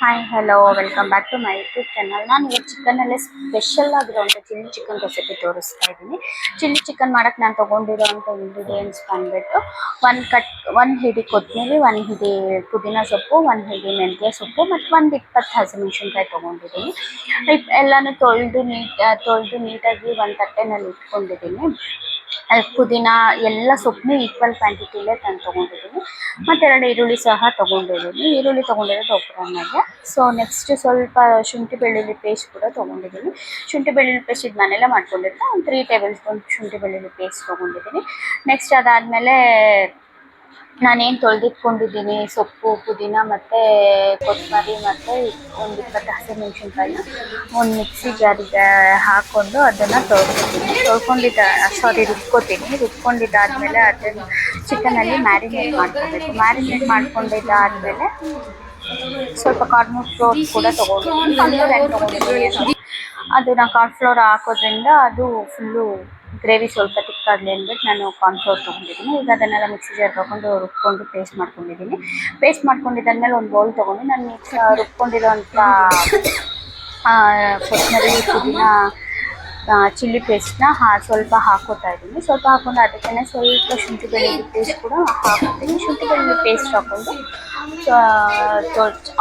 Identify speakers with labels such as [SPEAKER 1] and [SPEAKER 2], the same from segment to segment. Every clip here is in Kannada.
[SPEAKER 1] Hi hello welcome back to my YouTube channel ನಾನು ಇವತ್ತು ಚಿಕನಲ್ಲೇ ಸ್ಪೆಷಲ್ ಆಗಿರೋವಂಥ ಚಿಲ್ಲಿ ಚಿಕನ್ ರೆಸಿಪಿ ತೋರಿಸ್ತಾ ಇದ್ದೀನಿ. ಚಿಲ್ಲಿ ಚಿಕನ್ ಮಾಡೋಕ್ಕೆ ನಾನು ತೊಗೊಂಡಿರೋವಂಥ ಇಂಗ್ರೀಡಿಯೆಂಟ್ಸ್ ಬಂದ್ಬಿಟ್ಟು ಒಂದು ಕಟ್, ಒಂದು ಹಿಡಿ ಕೊತ್ತಂಬರಿ ಒಂದು ಹಿಡಿ ಪುದೀನ ಸೊಪ್ಪು, ಒಂದು ಹಿಡಿ ಮೆಂತ್ಯ ಸೊಪ್ಪು ಮತ್ತು ಒಂದು ಇಪ್ಪತ್ತು ಹಸಿಮೆಣ್ಸಿನ್ಕಾಯಿ ತೊಗೊಂಡಿದ್ದೀನಿ. ಎಲ್ಲನೂ ತೊಳೆದು ನೀಟ್, ತೊಳೆದು ನೀಟಾಗಿ ಒಂದು ತಟ್ಟೆನಲ್ಲಿ ಇಟ್ಕೊಂಡಿದ್ದೀನಿ. ಪುದೀನ ಎಲ್ಲ ಸೊಪ್ಪು ಈಕ್ವಲ್ ಕ್ವಾಂಟಿಟಿಲೇ ತಂದು ತೊಗೊಂಡಿದ್ದೀನಿ. ಮತ್ತು ಎರಡು ಈರುಳ್ಳಿ ಸಹ ತೊಗೊಂಡಿದ್ದೀನಿ. ಈರುಳ್ಳಿ ತೊಗೊಂಡಿರೋದು ಒಗ್ಗರಣೆಗೆ ಸೊ ನೆಕ್ಸ್ಟ್ ಸ್ವಲ್ಪ ಶುಂಠಿ ಬೆಳ್ಳುಳ್ಳಿ ಪೇಸ್ಟ್ ಕೂಡ ತೊಗೊಂಡಿದ್ದೀನಿ. ಶುಂಠಿ ಬೆಳ್ಳುಳ್ಳಿ ಪೇಸ್ಟ್ ಇದು ಮನೆಯಲ್ಲೇ ಮಾಡ್ಕೊಂಡಿದ್ದೆ ಒಂದು ತ್ರೀ ಟೇಬಲ್ ಸ್ಪೂನ್ ಶುಂಠಿ ಬೆಳ್ಳುಳ್ಳಿ ಪೇಸ್ಟ್ ತೊಗೊಂಡಿದ್ದೀನಿ. ನೆಕ್ಸ್ಟ್ ಅದಾದಮೇಲೆ ನಾನೇನು ತೊಳೆದಿಟ್ಕೊಂಡಿದ್ದೀನಿ, ಸೊಪ್ಪು, ಪುದೀನ ಮತ್ತು ಕೊತ್ತಂಬರಿ ಮತ್ತು ಒಂದು ಇಪ್ಪತ್ತು ಹಸಿಮೆಣ್ಸಿನ್ಕಾಯಿನ ಒಂದು ಮಿಕ್ಸಿ ಜಾರಿಗೆ ಹಾಕ್ಕೊಂಡು ಅದನ್ನು ತೊಳ್ಕೊತೀನಿ ತೊಳ್ಕೊಂಡಿದ್ದ ಸಾರಿ ರುಬ್ಕೋತೀನಿ. ರುಬ್ಕೊಂಡಿದ್ದಾದಮೇಲೆ ಅದನ್ನು ಚಿಕನಲ್ಲಿ ಮ್ಯಾರಿನೇಟ್ ಮಾಡ್ಕೋಬೇಕು. ಮ್ಯಾರಿನೇಟ್ ಮಾಡ್ಕೊಂಡಿದ್ದಾದಮೇಲೆ ಸ್ವಲ್ಪ ಕಾರ್ನ್ ಫ್ಲೋರ್ ಕೂಡ ತೊಗೊಂಡಿದ್ದೀನಿ ಯಾಕೆ ತೊಗೊಂಡಿದ್ದೀನಿ? ಅದನ್ನು ಕಾರ್ನ್ಫ್ಲೋರ್ ಹಾಕೋದ್ರಿಂದ ಅದು ಫುಲ್ಲು ಗ್ರೇವಿ ಸ್ವಲ್ಪ ತಿಕ್ಕಾಗಲಿ ಅಂದ್ಬಿಟ್ಟು ನಾನು ಕಾರ್ನ್ಫ್ಲೋರ್ ತೊಗೊಂಡಿದ್ದೀನಿ. ಈಗ ಅದನ್ನೆಲ್ಲ ಮಿಕ್ಸಿ ಹಾಕೊಂಡು ರುಬ್ಕೊಂಡು ಪೇಸ್ಟ್ ಮಾಡ್ಕೊಂಡಿದ್ದೀನಿ. ಪೇಸ್ಟ್ ಮಾಡ್ಕೊಂಡಿದ್ದಾದ್ಮೇಲೆ ಒಂದು ಬೌಲ್ ತೊಗೊಂಡು, ನಾನು ಮಿಕ್ಸ್ ರುಬ್ಕೊಂಡಿರೋಂಥ ಕೊತ್ತಂಬರಿ, ಪುದೀನ ಚಿಲ್ಲಿ ಪೇಸ್ಟ್ನ ಹಾ ಸ್ವಲ್ಪ ಹಾಕೋತಾ ಇದ್ದೀನಿ. ಸ್ವಲ್ಪ ಹಾಕೊಂಡು ಅದಕ್ಕೆ ಸ್ವಲ್ಪ ಶುಂಠಿ ಬೆಳ್ಳುಳ್ಳಿ ಪೇಸ್ಟ್ ಕೂಡ ಹಾಕ್ತೀನಿ. ಶುಂಠಿ ಬೆಳ್ಳುಳ್ಳಿ ಪೇಸ್ಟ್ ಹಾಕ್ಕೊಂಡು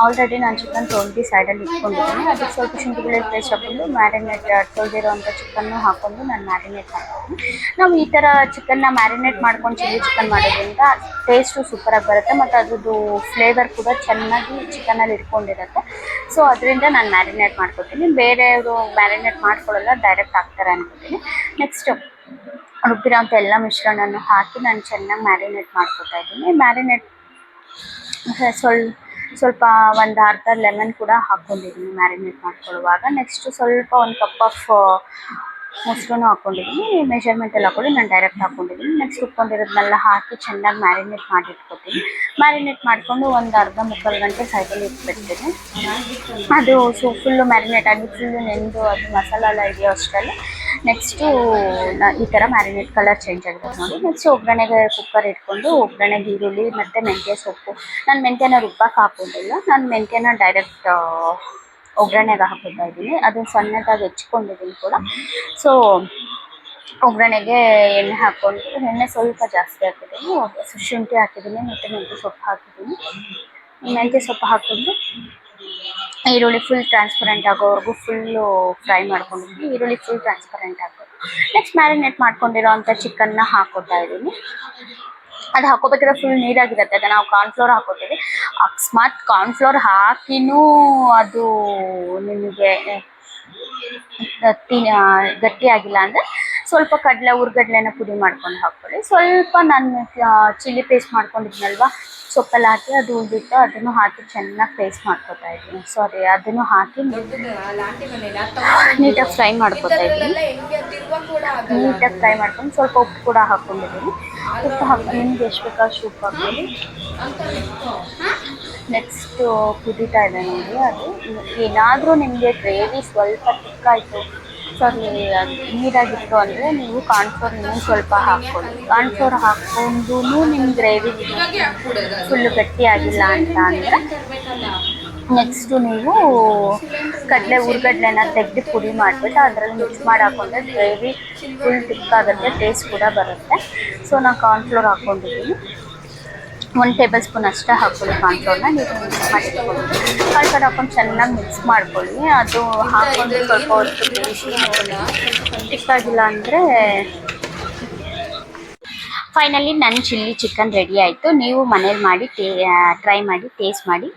[SPEAKER 1] ಆಲ್ರೆಡಿ ನಾನು ಚಿಕನ್ ತೊಳೆದು ಸೈಡಲ್ಲಿ ಇಟ್ಕೊಂಡಿದ್ದೀನಿ. ಅದಕ್ಕೆ ಸ್ವಲ್ಪ ಶುಂಠಿ ಬೆಳ್ಳುಳ್ಳಿ ಪೇಸ್ಟ್ ಹಾಕ್ಕೊಂಡು ಮ್ಯಾರಿನೇಟ್ ತೊಳೆದಿರೋಂಥ ಚಿಕನ್ನು ಹಾಕ್ಕೊಂಡು ನಾನು ಮ್ಯಾರಿನೇಟ್ ಮಾಡ್ತೀನಿ. ನಾವು ಈ ಥರ ಚಿಕನ್ನ ಮ್ಯಾರಿನೇಟ್ ಮಾಡ್ಕೊಂಡು ಚಿಲ್ಲಿ ಚಿಕನ್ ಮಾಡೋದ್ರಿಂದ ಟೇಸ್ಟು ಸೂಪರಾಗಿ ಬರುತ್ತೆ. ಮತ್ತು ಅದ್ರದ್ದು ಫ್ಲೇವರ್ ಕೂಡ ಚೆನ್ನಾಗಿ ಚಿಕನಲ್ಲಿ ಇಟ್ಕೊಂಡಿರುತ್ತೆ. ಸೊ ಅದರಿಂದ ನಾನು ಮ್ಯಾರಿನೇಟ್ ಮಾಡ್ಕೊತೀನಿ. ಬೇರೆಯವರು ಮ್ಯಾರಿನೇಟ್ ಮಾಡ್ಕೊಳ್ಳಲ್ಲ ಡೈರೆಕ್ಟ್ ಹಾಕ್ತಾರೆ ಅನ್ಕೋತೀನಿ. ನೆಕ್ಸ್ಟ್ ರುಬ್ಬಿರೋಂಥ ಎಲ್ಲ ಮಿಶ್ರಣವನ್ನು ಹಾಕಿ ನಾನು ಚೆನ್ನಾಗಿ ಮ್ಯಾರಿನೇಟ್ ಮಾಡ್ಕೊತಾ ಇದ್ದೀನಿ. ಮ್ಯಾರಿನೇಟ್ ಸ್ವಲ್, ಸ್ವಲ್ಪ ಒಂದು ಅರ್ಧ ಲೆಮನ್ ಕೂಡ ಹಾಕ್ಕೊಂಡಿದ್ದೀನಿ ಮ್ಯಾರಿನೇಟ್ ಮಾಡ್ಕೊಳ್ಳುವಾಗ. ನೆಕ್ಸ್ಟು ಸ್ವಲ್ಪ ಒಂದು ಕಪ್ ಆಫ್ ಮೊಸರು ಮೆಷರ್ಮೆಂಟ್ ಮೆಷರ್ಮೆಂಟಲ್ಲಿ ಹಾಕ್ಕೊಂಡು ನಾನು ಡೈರೆಕ್ಟ್ ಹಾಕೊಂಡಿದ್ದೀನಿ ನೆಕ್ಸ್ಟ್ ಉಟ್ಕೊಂಡಿರೋದನ್ನೆಲ್ಲ ಹಾಕಿ ಚೆನ್ನಾಗಿ ಮ್ಯಾರಿನೇಟ್ ಮಾಡಿ ಇಟ್ಕೊತೀನಿ ಮ್ಯಾರಿನೇಟ್ ಮಾಡಿಕೊಂಡು ಒಂದು ಅರ್ಧ ಮುಕ್ಕಾಲು ಗಂಟೆ ಸೈಕಲ್ ಇಟ್ಬಿಡ್ತೀನಿ. ಅದು ಸೊ ಫುಲ್ಲು ಮ್ಯಾರಿನೇಟ್ ಆಗಿ ಫುಲ್ಲು ನೆಂದು ಅದು ಮಸಾಲ ಎಲ್ಲ ಇದೆಯೋ ಅಷ್ಟರಲ್ಲಿ ನೆಕ್ಸ್ಟು ಈ ಥರ ಮ್ಯಾರಿನೇಟ್ ಕಲರ್ ಚೇಂಜ್ ಆಗಿರೋದು ನೋಡಿ. ನೆಕ್ಸ್ಟ್ ಒಗ್ಗರಣೆಗೆ ಕುಕ್ಕರ್ ಇಟ್ಕೊಂಡು ಒಗ್ಗರಣೆಗೆ ಈರುಳ್ಳಿ ಮತ್ತು ಮೆಂತ್ಯ ಸೊಪ್ಪು. ನಾನು ಮೆಂತ್ಯನ ರುಬ್ಬಕ್ಕೆ ಹಾಕೊಂಡಿಲ್ಲ. ನಾನು ಮೆಂತ್ಯನ ಡೈರೆಕ್ಟ್ ಒಗ್ಗರಣೆಗೆ ಹಾಕೋತಾ ಇದ್ದೀನಿ. ಅದನ್ನು ಸಣ್ಣದಾಗಿ ಹೆಚ್ಕೊಂಡಿದ್ದೀನಿ ಕೂಡ. ಸೊ ಒಗ್ಗರಣೆಗೆ ಎಣ್ಣೆ ಹಾಕ್ಕೊಂಡು, ಎಣ್ಣೆ ಸ್ವಲ್ಪ ಜಾಸ್ತಿ ಹಾಕಿದ್ದೀನಿ. ಶುಂಠಿ ಹಾಕಿದ್ದೀನಿ, ಮತ್ತು ಮೆಂತ್ಯ ಸೊಪ್ಪು ಹಾಕಿದ್ದೀನಿ. ಮೆಂತ್ಯ ಸೊಪ್ಪು ಹಾಕ್ಕೊಂಡು, ಈರುಳ್ಳಿ ಫುಲ್ ಟ್ರಾನ್ಸ್ಪರೆಂಟ್ ಆಗೋವರೆಗೂ ಫುಲ್ಲು ಫ್ರೈ ಮಾಡ್ಕೊಂಡಿದ್ದೀನಿ. ಈರುಳ್ಳಿ ಫುಲ್ ಟ್ರಾನ್ಸ್ಪರೆಂಟ್ ಆಗೋದು ನೆಕ್ಸ್ಟ್ ಮ್ಯಾರಿನೇಟ್ ಮಾಡ್ಕೊಂಡಿರೋ ಅಂಥ ಚಿಕನ್ನ ಹಾಕೋತಾ ಇದ್ದೀನಿ. ಅದು ಹಾಕೋಬೇಕಾದ್ರೆ ಫುಲ್ ನೀರಾಗಿರುತ್ತೆ ಅದು ನಾವು ಕಾರ್ನ್ಫ್ಲೋರ್ ಹಾಕೋತೀವಿ. ಅಕಸ್ಮಾತ್ ಕಾರ್ನ್ಫ್ಲೋರ್ ಹಾಕಿನೂ ಅದು ನಿಮಗೆ, ಗಟ್ಟಿ ಗಟ್ಟಿಯಾಗಿಲ್ಲ ಅಂದರೆ ಸ್ವಲ್ಪ ಕಡಲೆ ಹುರ್ಗಡ್ಲೆನ ಪುಡಿ ಮಾಡ್ಕೊಂಡು ಹಾಕ್ಕೊಳ್ಳಿ. ಸ್ವಲ್ಪ ನಾನು ಚಿಲ್ಲಿ ಪೇಸ್ಟ್ ಮಾಡ್ಕೊಂಡಿದ್ನಲ್ವ? ಸೊಪ್ಪಲ್ಲಿ ಹಾಕಿ ಅದು ಉಳಿದಿತ್ತು. ಅದನ್ನು ಹಾಕಿ ಚೆನ್ನಾಗಿ ಪೇಸ್ಟ್ ಮಾಡ್ಕೊತಾ ಇದ್ದೀನಿ. ಸಾರಿ ಅದನ್ನು ಹಾಕಿ ನೀಟಾಗಿ ಫ್ರೈ ಮಾಡ್ಕೊತಾ ಇದ್ದೀನಿ. ನೀಟಾಗಿ ಫ್ರೈ ಮಾಡ್ಕೊಂಡು ಸ್ವಲ್ಪ ಉಪ್ಪು ಕೂಡ ಹಾಕ್ಕೊಂಡಿದ್ದೀನಿ. ಉಪ್ಪು ಹಾಕಿ ನಿಮ್ಗೆ ಎಷ್ಟು ಬೇಕಾದಷ್ಟು ಉಪ್ಪು ಹಾಕ್ಕೊಳ್ಳಿ. ನೆಕ್ಸ್ಟು ಕುದೀತಾ ಇದೆ ನೋಡಿ ಅದು. ಏನಾದರೂ ನಿಮಗೆ ಗ್ರೇವಿ ಸ್ವಲ್ಪ ತಿಕ್ಕಾಯಿತು. ಸಾರಿ ನೀರಾಗಿತ್ತು ಅಂದರೆ ನೀವು ಕಾರ್ನ್ಫ್ಲೋರ್ ಇನ್ನೂ ಸ್ವಲ್ಪ ಹಾಕ್ಕೊಳ್ಳಿ. ಕಾರ್ನ್ಫ್ಲೋರ್ ಹಾಕ್ಕೊಂಡು ನಿಮ್ಮ ಗ್ರೇವಿ ಫುಲ್ಲು ಗಟ್ಟಿಯಾಗಿಲ್ಲ ಅಂತ ಅಂದರೆ ನೆಕ್ಸ್ಟು ನೀವು ಕಡಲೆ ಹುರ್ಗಡ್ಲೆನ ತೆಗೆದು ಪುಡಿ ಮಾಡಿಬಿಟ್ಟು ಅದರಲ್ಲಿ ಮಿಕ್ಸ್ ಮಾಡಿ ಹಾಕೊಂಡ್ರೆ ಗ್ರೇವಿ ಫುಲ್ ತಿಕ್ಕಾಗುತ್ತೆ ಟೇಸ್ಟ್ ಕೂಡ ಬರುತ್ತೆ. ಸೊ ನಾನು ಕಾರ್ನ್ಫ್ಲೋರ್ ಹಾಕ್ಕೊಂಡಿದ್ದೀನಿ ಒಂದು ಟೇಬಲ್ ಸ್ಪೂನ್ ಅಷ್ಟೇ ಹಾಕ್ಕೊಳ್ಳಿ ಕಾರ್ನ್ಫ್ಲೋರ್ನ ನೀವು ಮಿಕ್ಸ್ ಮಾಡಿ ಇಟ್ಕೊಳ್ಳಿ. ಕಾರ್ನ್ಫ್ಲೋರ್ ಹಾಕೊಂಡು ಚೆನ್ನಾಗಿ ಮಿಕ್ಸ್ ಮಾಡ್ಕೊಳ್ಳಿ. ಅದು ಹಾಕೊಂಡು ಸ್ವಲ್ಪ ಹೊತ್ತು ಚಿಕ್ಕಾಗಿಲ್ಲ ಅಂದರೆ ಫೈನಲಿ ನನ್ನ ಚಿಲ್ಲಿ ಚಿಕನ್ ರೆಡಿ ಆಯಿತು. ನೀವು ಮನೇಲಿ ಮಾಡಿ ಟೇ ಟ್ರೈ ಮಾಡಿ ಟೇಸ್ಟ್ ಮಾಡಿ.